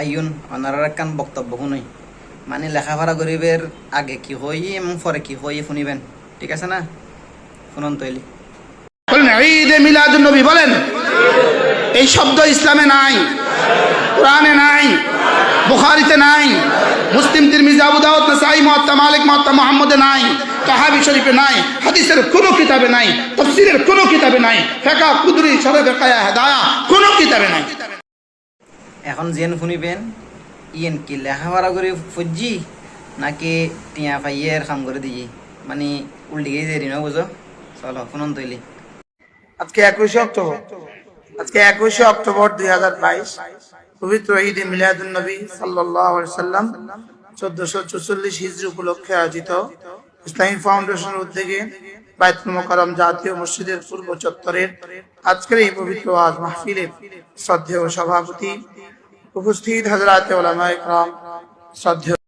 আইন অনারার একখান বক্তব্য শুনই। মানে লেখাপড়া করিবের আগে কি হই এবং পরে কি হই শুনিবেন। ঠিক আছে না? শুনুন তৈলি। নবী বলেন, এই শব্দ ইসলামে নাই, কোরআনে নাই, বুখারিতে নাই, মুসলিম, তিরমিজি, আবু দাউদ, নাসাই, মুয়াত্তা, মালিক, মুয়াত্তা, মুহাম্মদে নাই, তাহাবি শরীফে নাই, হাদিসের কোনো কিতাবে নাই, তাফসীরের কোনো কিতাবে নাই ফিকহ কুদরি শরহ ফিকায়া হেদায়া, কোনো কিতাবে নাই। এখন যেন শুনিবেন, ইয়েন কি লেখা লেখাপড়া করে ফুজি, নাকি টিয়া পাইয়ের কাম করে দিই মানে উল্টি গিয়ে দেরি না বুঝো? চলো, শুনুন তৈলি। আজকে একুশে অক্টোবর। আজকে একুশে অক্টোবর দুই হাজার বাইশ, পবিত্র ঈদ মিলাদুল নবী সাল্লাহ সাল্লাম চোদ্দশো চুচল্লিশ হিজরি উপলক্ষে আয়োজিত ইসলামী ফাউন্ডেশনের উদ্যোগে বাইতুল মোকারম জাতীয় মসজিদের পূর্ব চত্বরের আজকের এই পবিত্র আজ মাহফিলের শ্রদ্ধেয় সভাপতি उपस्थित हजरात